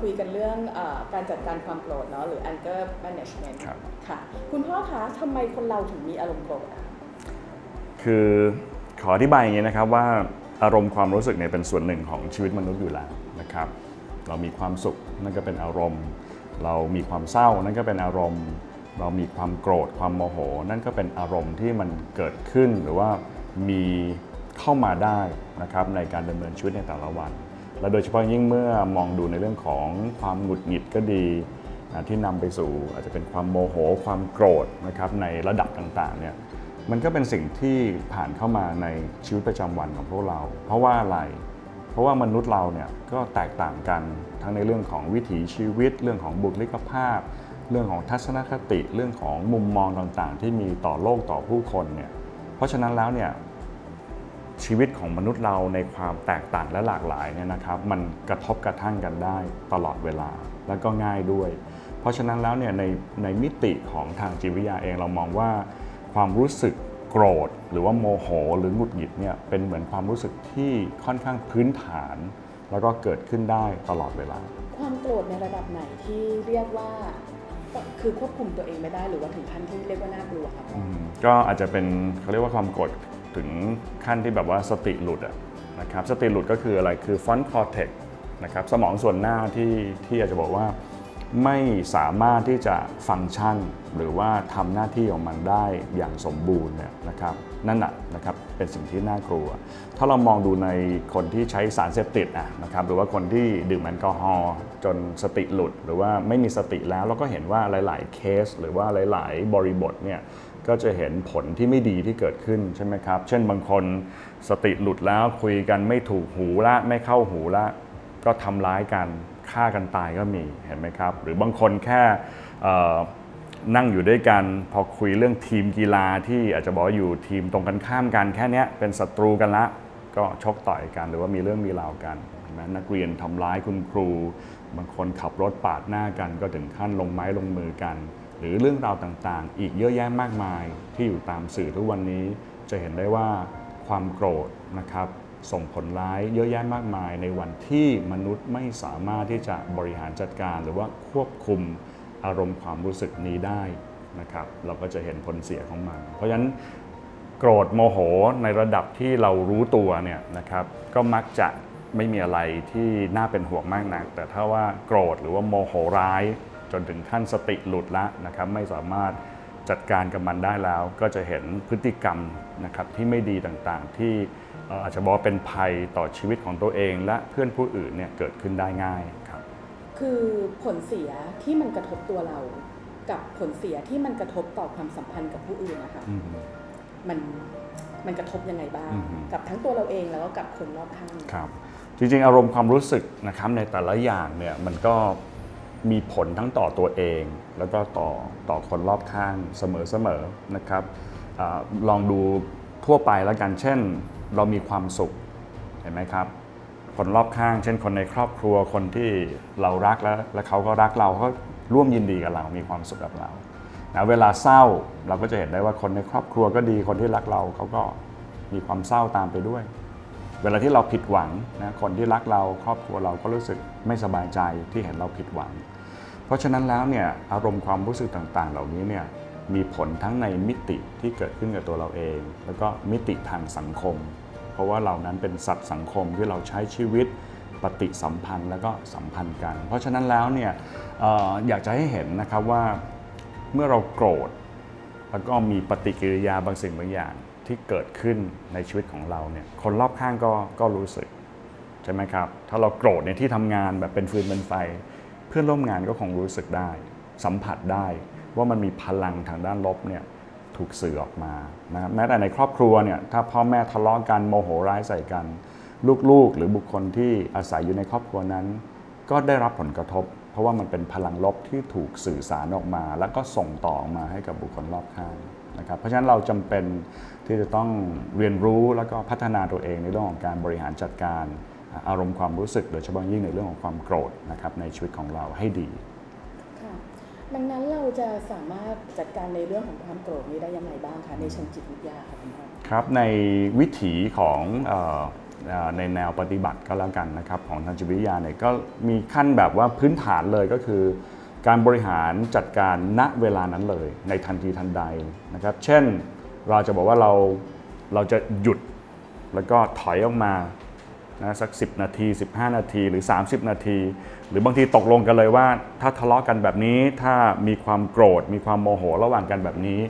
คุยกันเรื่องเออการจัดการความโกรธเนาะหรือ anger management ครับค่ะ คุณพ่อคะทำไมคนเราถึงมีอารมณ์โกรธอะคือขออธิบายอย่างนี้นะครับว่าอารมณ์ความรู้สึกเนี่ยเป็นส่วนหนึ่งของชีวิตมนุษย์อยู่แล้วนะครับ เรามีความสุขนั่นก็เป็นอารมณ์ เรามีความเศร้านั่นก็เป็นอารมณ์ เรามีความโกรธความโมโห นั่นก็เป็นอารมณ์ที่มันเกิดขึ้นหรือว่ามีเข้ามาได้นะครับในการดำเนินชีวิตในแต่ละวัน และโดยเฉพาะยิ่งเมื่อมองดูในเรื่องของความหงุดหงิดก็ดีที่นำไปสู่อาจจะเป็นความโมโหความโกรธนะครับในระดับต่างๆเนี่ยมันก็เป็นสิ่งที่ผ่านเข้ามาในชีวิตประจำวันของพวกเรา เพราะว่าอะไร เพราะว่ามนุษย์เราเนี่ยก็แตกต่างกันทั้งในเรื่องของวิถีชีวิต เรื่องของบุคลิกภาพ เรื่องของทัศนคติ เรื่องของมุมมองต่างๆ ที่มีต่อโลกต่อผู้คนเนี่ยเพราะฉะนั้นแล้วเนี่ย ชีวิตของมนุษย์เราในความแตกต่างและหลากหลายเนี่ยนะครับ มันกระทบกระทั่งกันได้ตลอดเวลาแล้วก็ง่ายด้วย เพราะฉะนั้นแล้วเนี่ยในในมิติของทางจิตวิทยาเองเรามองว่า ความรู้สึกโกรธ หรือว่าโมโห หรือหงุดหงิดเนี่ยเป็นเหมือนความรู้สึกที่ค่อนข้างพื้นฐาน แล้วก็เกิดขึ้นได้ตลอดเวลา ความโกรธในระดับไหนที่เรียกว่าคือควบคุมตัวเองไม่ได้หรือว่าถึงขั้นที่เรียกว่าน่ากลัวครับอืมก็อาจจะเป็นเขาเรียกว่าความโกรธ ถึงขั้นที่แบบว่าสติหลุดนะครับสติหลุดก็คืออะไรคือฟอนต์คอร์เทกนะครับสมองส่วนหน้าที่ที่อาจจะบอกว่าไม่สามารถที่จะฟังก์ชัน หรือว่าทำหน้าที่ของมันได้อย่างสมบูรณ์เนี่ยนะครับนั่นแหะนะครับเป็นสิ่งที่น่ากลัว ถ้าเรามองดูในคนที่ใช้สารเสพติดอะนะครับหรือว่าคนที่ดื่มแอลกอฮอล์จนสติหลุด หรือว่าไม่มีสติแล้วเราก็เห็นว่าหลาย ๆ เคส หรือว่าหลาย ๆ บริบทเนี่ย ก็จะเห็นผลที่ไม่ดีที่เกิดขึ้นใช่ไหมครับ เช่นบางคนสติหลุดแล้วคุยกันไม่ถูกหูละไม่เข้าหูละ ก็ทำร้ายกันฆ่ากันตายก็มีเห็นไหมครับ หรือบางคนแค่นั่งอยู่ด้วยกันพอคุยเรื่องทีมกีฬาที่อาจจะบอกอยู่ทีมตรงกันข้ามกันแค่นี้เป็นศัตรูกันละ ก็ชกต่อยกันหรือว่ามีเรื่องมีราวกันเห็นไหมนักเรียนทำร้ายคุณครู บางคนขับรถปาดหน้ากัน ก็ถึงขั้นลงไม้ลงมือกัน รือเรื่องราวต่างๆ อีกเยอะแยะมากมายที่อยู่ตามสื่อทุกวันนี้จะเห็นได้ว่าความโกรธนะครับ ส่งผลร้ายเยอะแยะมากมายในวันที่มนุษย์ไม่สามารถที่จะบริหารจัดการ หรือว่าควบคุมอารมณ์ความรู้สึกนี้ได้นะครับ เราก็จะเห็นผลเสียของมัน เพราะฉะนั้นโกรธโมโหในระดับที่เรารู้ตัวเนี่ยนะครับก็มักจะไม่มีอะไรที่น่าเป็นห่วงมากนัก แต่ถ้าว่าโกรธหรือว่าโมโหร้าย จนถึงขั้นสติหลุดละนะครับไม่สามารถจัดการกับมันได้แล้ว ก็จะเห็นพฤติกรรมนะครับที่ไม่ดีต่างๆ ที่เอ่ออาจจะบอกว่าเป็นภัยต่อชีวิตของตัวเอง และเพื่อนผู้อื่นเนี่ยเกิดขึ้นได้ง่ายครับคือผลเสียที่มันกระทบตัวเรา กับผลเสียที่มันกระทบต่อความสัมพันธ์กับผู้อื่นนะคะอืมมันมันกระทบยังไงบ้างอือฮึกับทั้งตัวเราเองแล้วก็กับคนรอบข้างครับจริงๆ อารมณ์ความรู้สึกนะครับในแต่ละอย่างเนี่ยมันก็ มีผลทั้งต่อตัวเอง แล้วก็ต่อต่อคนรอบข้างเสมอๆนะครับอลองดูทั่วไปแล้วกันเช่น เรามีความสุขเห็นไหมครับ คนรอบข้าง เช่นคนในครอบครัวคนที่เรารักแล้วและเขาก็รักเราเขาร่วมยินดีกับเรา มีความสุขกับเรานะเวลาเศร้าเราก็จะเห็นได้ว่าคนในครอบครัวก็ดีคนที่รักเราเขาก็มีความเศร้าตามไปด้วย เวลาที่เราผิดหวังนะคนที่รักเราครอบครัวเราก็รู้สึกไม่สบายใจที่เห็นเราผิดหวัง เพราะฉะนั้นแล้วเนี่ยอารมณ์ความรู้สึกต่างๆ เหล่านี้เนี่ยมีผลทั้งในมิติที่เกิดขึ้นกับตัวเราเอง แล้วก็มิติทางสังคม เพราะว่าเรานั้นเป็นสัตว์สังคมที่เราใช้ชีวิตปฏิสัมพันธ์แล้วก็สัมพันธ์กัน เพราะฉะนั้นแล้วเนี่ยอออยากจะให้เห็นนะครับว่าเมื่อเราโกรธ แล้วก็มีปฏิกิริยาบางสิ่งบางอย่างที่เกิดขึ้นในชีวิตของเราเนี่ยคนรอบข้างก็ก็รู้สึกใช่ไหมครับถ้าเราโกรธในที่ทำงานแบบเป็นฟืนเป็นไฟ พื่อนร่วมงานก็คงรู้สึกได้ สัมผัสได้ว่ามันมีพลังทางด้านลบเนี่ยถูกสื่อออกมานะครับแม้แต่ในครอบครัวเนี่ยถ้าพ่อแม่ทะเลาะกันโมโหร้ายใส่กัน ลูกๆ หรือบุคคลที่อาศัยอยู่ในครอบครัวนั้น ก็ได้รับผลกระทบ เพราะว่ามันเป็นพลังลบที่ถูกสื่อสารออกมา แล้วก็ส่งต่อออกมาให้กับบุคคลรอบข้างนะครับเพราะฉะนั้นเราจำเป็นที่จะต้องเรียนรู้แล้วก็พัฒนาตัวเองในเรื่องของการบริหารจัดการ อารมณ์ความรู้สึกโดยเฉพาะยิ่งในเรื่องของความโกรธนะครับในชีวิตของเราให้ดีค่ะดังนั้นเราจะสามารถจัดการในเรื่องของความโกรธนี้ได้ยังไงบ้างคะในเชิงจิตวิทยาค่ะคุณพ่อครับในวิถีของเออเอ่อในแนวปฏิบัติก็แล้วกันนะครับของทางจิตวิทยาเนี่ยก็มีขั้นแบบว่าพื้นฐานเลยก็คือ การบริหารจัดการณเวลานั้นเลย ในทันทีทันใดนะครับ เช่นเราจะบอกว่าเราเราจะหยุดแล้วก็ถอยออกมา นะสัก 10 นาที 15 นาทีหรือ 30 นาที หรือบางทีตกลงกันเลยว่า ถ้าทะเลาะกันแบบนี้ถ้ามีความโกรธ มีความโมโหระหว่างกันแบบนี้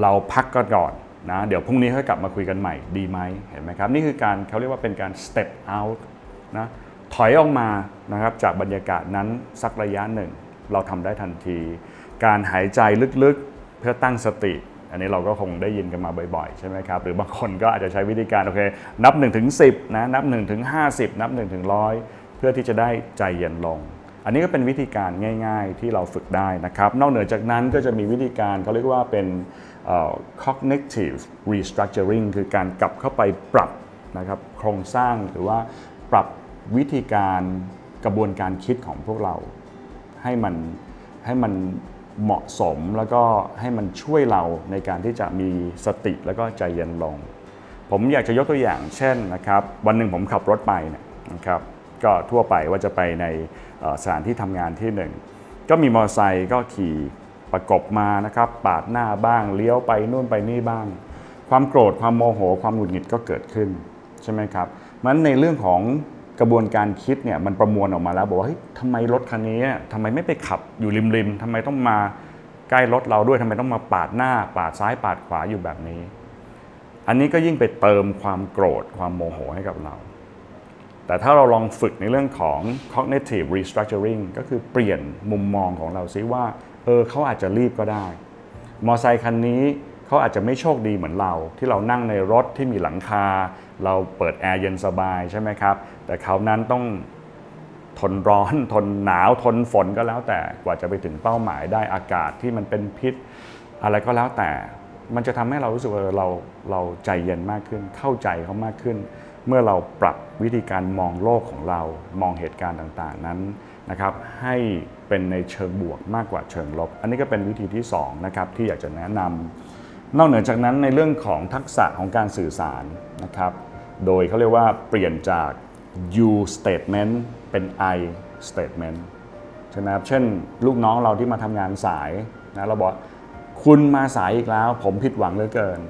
เราพักก็ก่อนนะเดี๋ยวพรุ่งนี้ค่อยกลับมาคุยกันใหม่ดีไหมเห็นไหมครับ นี่คือการเขาเรียกว่าเป็นการ step out นะถอยออกมานะครับจากบรรยากาศนั้นสักระยะหนึ่ง เราทำได้ทันที การหายใจลึกๆเพื่อตั้งสติ อันนี้เราก็คงได้ยินกันมาบ่อยๆ ใช่ไหมครับ หรือบางคนก็อาจจะใช้วิธีการโอเค นับ1ถึง10นะ นับ1ถึง50นับ1ถึง100เพื่อที่จะได้ใจเย็นลง อันนี้ก็เป็นวิธีการง่าย ๆ ที่เราฝึกได้นะครับ นอกเหนือจากนั้นก็จะมีวิธีการเขาเรียกว่าเป็น cognitive restructuring คือการกลับเข้าไปปรับนะครับโครงสร้างหรือว่าปรับวิธีการกระบวนการคิดของพวกเราให้มันให้มัน เหมาะสมแล้วก็ให้มันช่วยเราในการที่จะมีสติแล้วก็ใจเย็นลง ผมอยากจะยกตัวอย่างเช่นนะครับ วันหนึ่งผมขับรถไปเนี่ยนะครับ ก็ทั่วไปว่าจะไปในสถานที่ทำงานที่หนึ่งก็มีมอเตอร์ไซค์ก็ขี่ประกบมานะครับปาดหน้าบ้างเลี้ยวไปนู่นไปนี่บ้าง ความโกรธความโมโห ความหงุดหงิดก็เกิดขึ้นใช่ไหมครับมันในเรื่องของ กระบวนการคิดเนี่ยมันประมวลออกมาแล้ว บอกว่าเฮ้ยทำไมรถคันนี้ทำไมไม่ไปขับอยู่ริมๆทำไมต้องมาใกล้รถเราด้วยทำไมต้องมาปาดหน้า ปาดซ้ายปาดขวาอยู่แบบนี้ อันนี้ก็ยิ่งไปเติมความโกรธความโมโหให้กับเรา แต่ถ้าเราลองฝึกในเรื่องของ cognitive restructuring ก็คือเปลี่ยนมุมมองของเราซิว่าเออเขาอาจจะรีบก็ได้ มอไซคันนี้ เขาอาจจะไม่โชคดีเหมือนเรา ที่เรานั่งในรถที่มีหลังคา เราเปิดแอร์เย็นสบายใช่ไหมครับ แต่เขานั้นต้องทนร้อนทนหนาวทนฝนก็แล้วแต่กว่าจะไปถึงเป้าหมายได้อากาศที่มันเป็นพิษ อะไรก็แล้วแต่ มันจะทำให้เรารู้สึกว่าเราเราใจเย็นมากขึ้น เข้าใจเขามากขึ้น เมื่อเราปรับวิธีการมองโลกของเรามองเหตุการณ์ต่างๆนั้นนะครับให้เป็นในเชิงบวกมากกว่าเชิงลบ อันนี้ก็เป็นวิธีที่สองนะครับที่อยากจะแนะนำ นอกเหนือจากนั้นในเรื่องของทักษะของการสื่อสารนะครับ โดยเขาเรียกว่าเปลี่ยนจาก you statement เป็น I statement ใช่ไหมครับ เช่น ลูกน้องเราที่มาทำงานสายนะเราบอกคุณมาสายอีกแล้ว ผมผิดหวังเหลือเกิน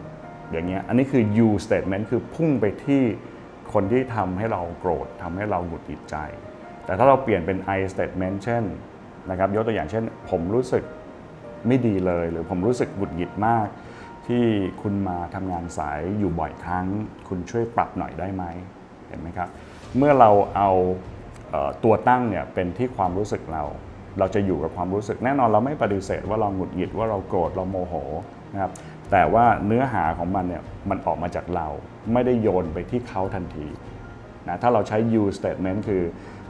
อย่างเงี้ย อันนี้คือ you statement คือพุ่งไปที่คนที่ทำให้เราโกรธทำให้เราหงุดหงิดใจ แต่ถ้าเราเปลี่ยนเป็น I statement เช่นนะครับ ยกตัวอย่างเช่น ผมรู้สึกไม่ดีเลย หรือผมรู้สึกหงุดหงิดมาก ที่คุณมาทำงานสายอยู่บ่อยครั้ง คุณช่วยปรับหน่อยได้ไหมเห็นไหมครับ เมื่อเราเอาตัวตั้งเนี่ยเป็นที่ความรู้สึกเรา เราจะอยู่กับความรู้สึกแน่นอนเราไม่ปฏิเสธว่าเราหงุดหงิดว่าเราโกรธเราโมโหนะครับแต่ว่าเนื้อหาของมันเนี่ยมันออกมาจากเราไม่ได้โยนไปที่เขาทันทีนะถ้าเราใช้ you statement คือ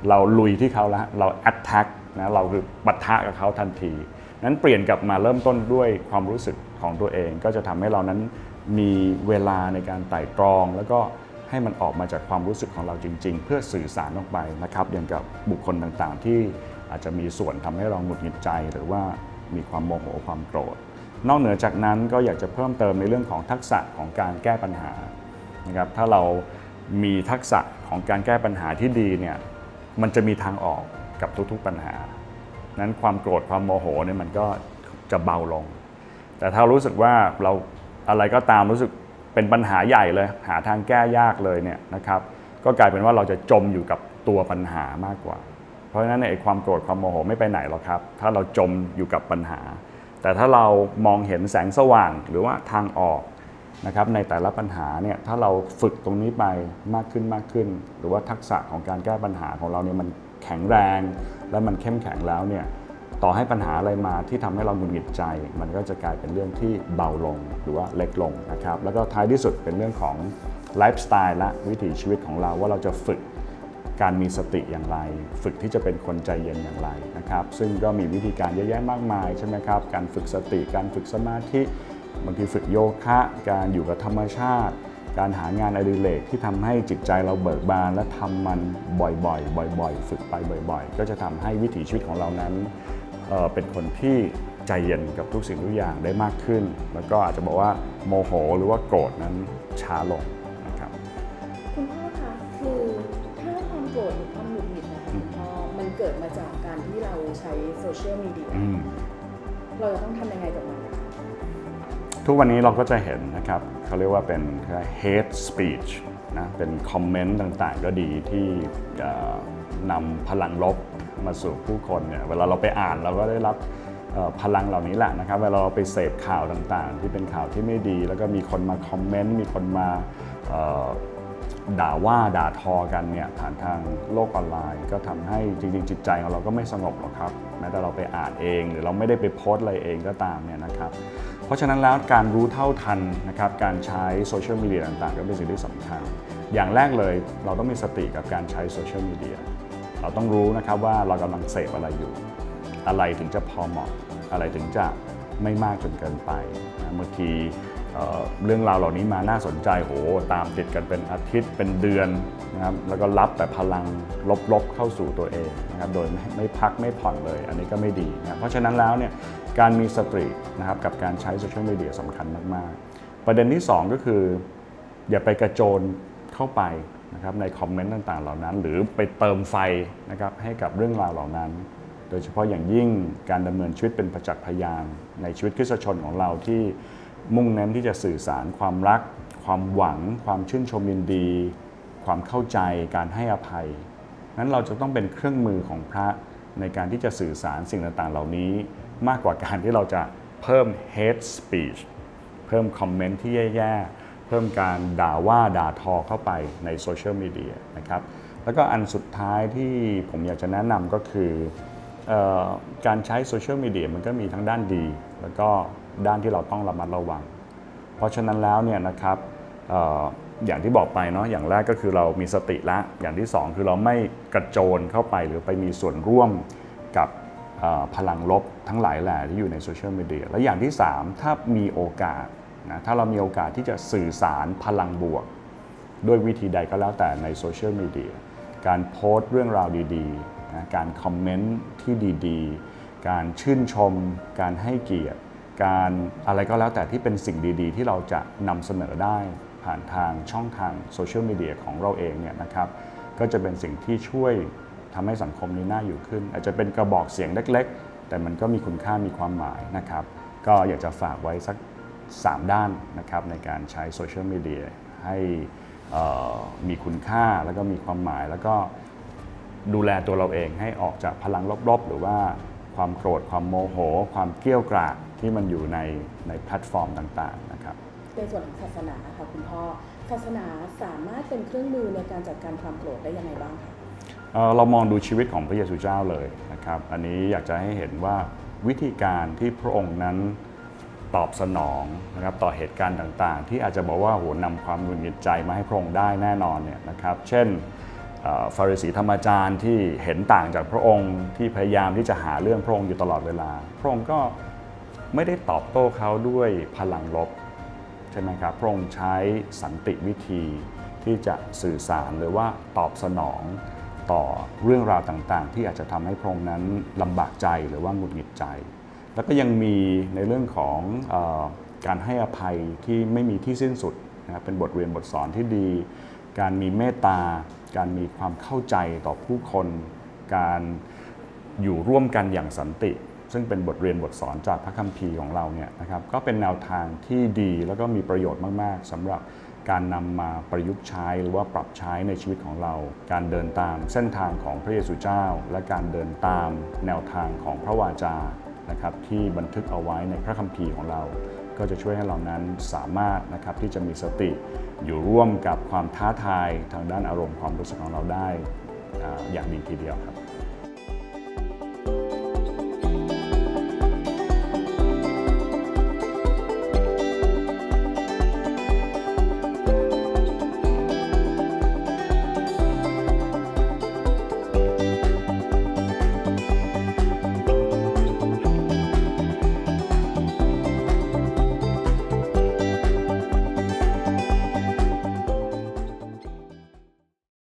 เราลุยที่เขาแล้วเรา attack นะเราคือปะทะกับเขาทันที นั้นเปลี่ยนกลับมาเริ่มต้นด้วยความรู้สึกของตัวเอง ก็จะทำให้เรานั้นมีเวลาในการไต่ตรอง แล้วก็ให้มันออกมาจากความรู้สึกของเราจริง ๆ เพื่อสื่อสารออกไปนะครับอย่างกับบุคคลต่างๆ ที่อาจจะมีส่วนทำให้เราหงุดหงิดใจ หรือว่ามีความโมโหความโกรธ นอกเหนือจากนั้นก็อยากจะเพิ่มเติมในเรื่องของทักษะของการแก้ปัญหานะครับถ้าเรามีทักษะของการแก้ปัญหาที่ดีเนี่ยมันจะมีทางออกกับทุกๆปัญหา นั้นความโกรธความโมโหเนี่ยมันก็จะเบาลง แต่ถ้ารู้สึกว่าเราอะไรก็ตามรู้สึกเป็นปัญหาใหญ่เลย หาทางแก้ยากเลยเนี่ยนะครับ ก็กลายเป็นว่าเราจะจมอยู่กับตัวปัญหามากกว่า เพราะฉะนั้นเนี่ยไอ้ความโกรธความโมโหไม่ไปไหนหรอกครับ ถ้าเราจมอยู่กับปัญหา แต่ถ้าเรามองเห็นแสงสว่างหรือว่าทางออกนะครับในแต่ละปัญหาเนี่ยถ้าเราฝึกตรงนี้ไปมากขึ้นมากขึ้น หรือว่าทักษะของการแก้ปัญหาของเราเนี่ยมัน แข็งแรง และมันเข้มแข็งแล้วเนี่ยต่อให้ปัญหาอะไรมาที่ทำให้เราหงุดหงิดใจ มันก็จะกลายเป็นเรื่องที่เบาลงหรือว่าเล็กลงนะครับแล้วก็ท้ายที่สุดเป็นเรื่องของไลฟ์สไตล์และวิถีชีวิตของเราว่าเราจะฝึกการมีสติอย่างไร ฝึกที่จะเป็นคนใจเย็นอย่างไรนะครับ ซึ่งก็มีวิธีการเยอะแยะมากมายใช่ไหมครับ การฝึกสติ การฝึกสมาธิ บางทีฝึกโยคะ การอยู่กับธรรมชาติ การหางานอดิเรกที่ทำให้จิตใจเราเบิกบานและทำมันบ่อยๆ บ่อยๆ ฝึกไปบ่อย ๆ ก็จะทำให้วิถีชีวิตของเรานั้นเอ่อเป็นคนที่ใจเย็นกับทุกสิ่งทุกอย่างได้มากขึ้น แล้วก็อาจจะบอกว่าโมโหหรือว่าโกรธนั้นช้าลงนะครับคุณพ่อคะคือถ้าความโกรธหรือความหงุดหงิดนะคะคุณพ่อมันเกิดมาจากการที่เราใช้โซเชียลมีเดียอืมเราจะต้องทำยังไงกับมันนะคะ ทุกวันนี้เราก็จะเห็นนะครับเขาเรียกว่าเป็น hate speech นะเป็นคอมเมนต์ต่างๆ ก็ดีที่นำพลังลบมาสู่ผู้คนเนี่ยเวลาเราไปอ่านเราก็ได้รับพลังเหล่านี้แหละนะครับเวลาเราไปเสพข่าวต่างๆ ที่เป็นข่าวที่ไม่ดี แล้วก็มีคนมาคอมเมนต์มีคนมาด่าว่าด่าทอกันเนี่ยผ่านทางโลกออนไลน์ ก็ทำให้จริงๆ จิตใจของเราก็ไม่สงบหรอกครับแม้แต่เราไปอ่านเอง หรือเราไม่ได้ไปโพสต์อะไรเองก็ตามเนี่ยนะครับ เพราะฉะนั้นแล้วการรู้เท่าทันนะครับการใช้โซเชียลมีเดียต่างๆ ก็เป็นสิ่งที่สำคัญ อย่างแรกเลยเราต้องมีสติกับการใช้โซเชียลมีเดียเราต้องรู้นะครับว่าเรากำลังเสพอะไรอยู่ อะไรถึงจะพอเหมาะ อะไรถึงจะไม่มากจนเกินไปนะบางที เรื่องราวเหล่านี้มาน่าสนใจโหตามติดกันเป็นอาทิตย์เป็นเดือนนะครับแล้วก็รับแต่พลังลบๆเข้าสู่ตัวเองนะครับโดยไม่ไม่พักไม่ผ่อนเลย อันนี้ก็ไม่ดีนะเพราะฉะนั้นแล้วเนี่ยการมีสตินะครับกับการใช้โซเชียลมีเดียสำคัญมากๆ ประเด็นที่ 2 ก็คือ อย่าไปกระโจนเข้าไปนะครับในคอมเมนต์ต่างๆ เหล่านั้น หรือไปเติมไฟนะครับให้กับเรื่องราวเหล่านั้น โดยเฉพาะอย่างยิ่งการดำเนินชีวิตเป็นประจักษ์พยานในชีวิตคริสตชนของเราที่ มุ่งเน้นที่จะสื่อสารความรัก ความหวัง ความชื่นชมยินดี ความเข้าใจการให้อภัย นั้นเราจะต้องเป็นเครื่องมือของพระในการที่จะสื่อสารสิ่งต่างๆ เหล่านี้ มากกว่าการที่เราจะเพิ่ม hate speech เพิ่มคอมเมนต์ที่แย่ๆ เพิ่มการด่าว่าด่าทอเข้าไปในโซเชียลมีเดียนะครับ แล้วก็อันสุดท้ายที่ผมอยากจะแนะนำก็คือออการใช้โซเชียลมีเดียมันก็มีทั้งด้านดี แล้วก็ ด้านที่เราต้องระมัดระวัง เพราะฉะนั้นแล้วเนี่ยนะครับอย่างที่บอกไปเนาะอย่างแรกก็คือเรามีสติละอย่างที่สองคือเราไม่กระโจนเข้าไปหรือไปมีส่วนร่วมกับพลังลบทั้งหลายแหล่ที่อยู่ในโซเชียลมีเดียและอย่างที่ 3 ถ้ามีโอกาสนะถ้าเรามีโอกาสที่จะสื่อสารพลังบวก ด้วยวิธีใดก็แล้วแต่ในโซเชียลมีเดียการโพสต์เรื่องราวดีๆนะการคอมเมนต์ที่ดีๆ การชื่นชม การให้เกียรติ การอะไรก็แล้วแต่ที่เป็นสิ่งดีๆ ที่เราจะนำเสนอได้ผ่านทางช่องทางโซเชียลมีเดียของเราเองเนี่ยนะครับก็จะเป็นสิ่งที่ช่วยทำให้สังคมนี้น่าอยู่ขึ้น อาจจะเป็นกระบอกเสียงเล็ก ๆ แต่มันก็มีคุณค่ามีความหมายนะครับ ก็อยากจะฝากไว้สัก 3 ด้านนะครับในการใช้โซเชียลมีเดียให้มีคุณค่าแล้วก็มีความหมาย แล้วก็ดูแลตัวเราเองให้ออกจากพลังลบๆ หรือว่าความโกรธความโมโห ความเกรี้ยวกราด ที่มันอยู่ในในแพลตฟอร์มต่างๆนะครับในส่วนของศาสนาค่ะคุณพ่อศาสนาสามารถเป็นเครื่องมือในการจัดการความโกรธได้ยังไงบ้างคะเอ่อเรามองดูชีวิตของพระเยซูเจ้าเลยนะครับ อันนี้อยากจะให้เห็นว่าวิธีการที่พระองค์นั้นตอบสนองนะครับต่อเหตุการณ์ต่างๆ ที่อาจจะบอกว่าโหนำความหงุดหงิดใจมาให้พระองค์ได้แน่นอนเนี่ยนะครับเช่นเอ่อฟาริสีธรรมจารย์ที่เห็นต่างจากพระองค์ที่พยายามที่จะหาเรื่องพระองค์อยู่ตลอดเวลา พระองค์ก็ ไม่ได้ตอบโต้เขาด้วยพลังลบใช่ไหมครับพระองค์ใช้สันติวิธีที่จะสื่อสารหรือว่าตอบสนองต่อเรื่องราวต่างๆ ที่อาจจะทำให้พระองค์นั้นลำบากใจหรือว่าหงุดหงิดใจ แล้วก็ยังมีในเรื่องของอการให้อภัยที่ไม่มีที่สิ้นสุดนะครับเป็นบทเรียนบทสอนที่ดี การมีเมตตา การมีความเข้าใจต่อผู้คน การอยู่ร่วมกันอย่างสันติ ซึ่งเป็นบทเรียนบทสอนจากพระคัมภีร์ของเราเนี่ยนะครับก็เป็นแนวทางที่ดีแล้วก็มีประโยชน์มาก ๆสำหรับการนำมาประยุกต์ใช้หรือว่าปรับใช้ในชีวิตของเรา การเดินตามเส้นทางของพระเยซูเจ้า และการเดินตามแนวทางของพระวาจานะครับที่บันทึกเอาไว้ในพระคัมภีร์ของเรา ก็จะช่วยให้เรานั้นสามารถนะครับที่จะมีสติอยู่ร่วมกับความท้าทายทางด้านอารมณ์ความรู้สึกของเราได้อ่าอย่างดีทีเดียวครับ